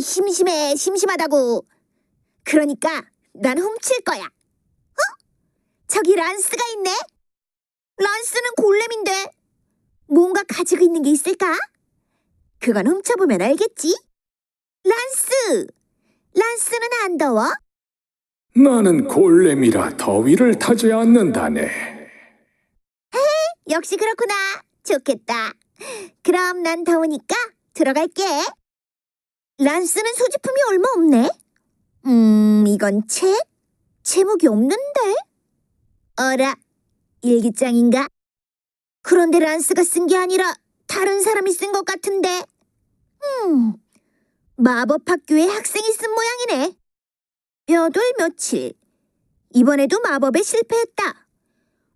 심심해, 심심하다고. 그러니까 난 훔칠 거야. 어? 저기 란스가 있네? 란스는 골렘인데 뭔가 가지고 있는 게 있을까? 그건 훔쳐보면 알겠지? 란스! 란스는 안 더워? 나는 골렘이라 더위를 타지 않는다네. 역시 그렇구나. 좋겠다. 그럼 난 더우니까 들어갈게. 란스는 소지품이 얼마 없네. 음, 이건 책? 제목이 없는데? 어라, 일기장인가? 그런데 란스가 쓴 게 아니라 다른 사람이 쓴 것 같은데. 음, 마법학교의 학생이 쓴 모양이네. 몇 월 며칠. 이번에도 마법에 실패했다.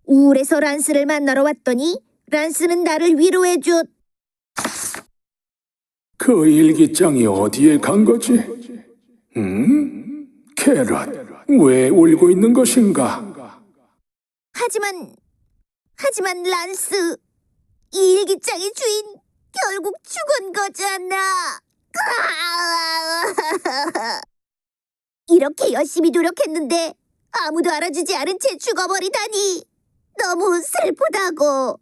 우울해서 란스를 만나러 왔더니 란스는 나를 위로해줬. 그 일기장이 어디에 간 거지? 음? 캐럿, 왜 울고 있는 것인가? 하지만 하지만 란스 이 일기장의 주인 결국 죽은 거잖아. 이렇게 열심히 노력했는데 아무도 알아주지 않은 채 죽어버리다니 너무 슬프다고.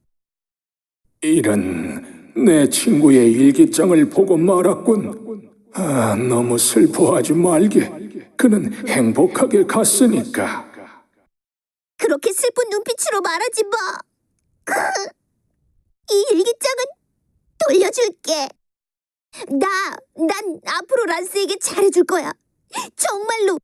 이런 내 친구의 일기장을 보고 말았군. 아, 너무 슬퍼하지 말게. 그는 행복하게 갔으니까. 그렇게 슬픈 눈빛으로 말하지 마. 그, 이 일기장은 돌려줄게. 나, 난 앞으로 란스에게 잘해줄 거야. 정말로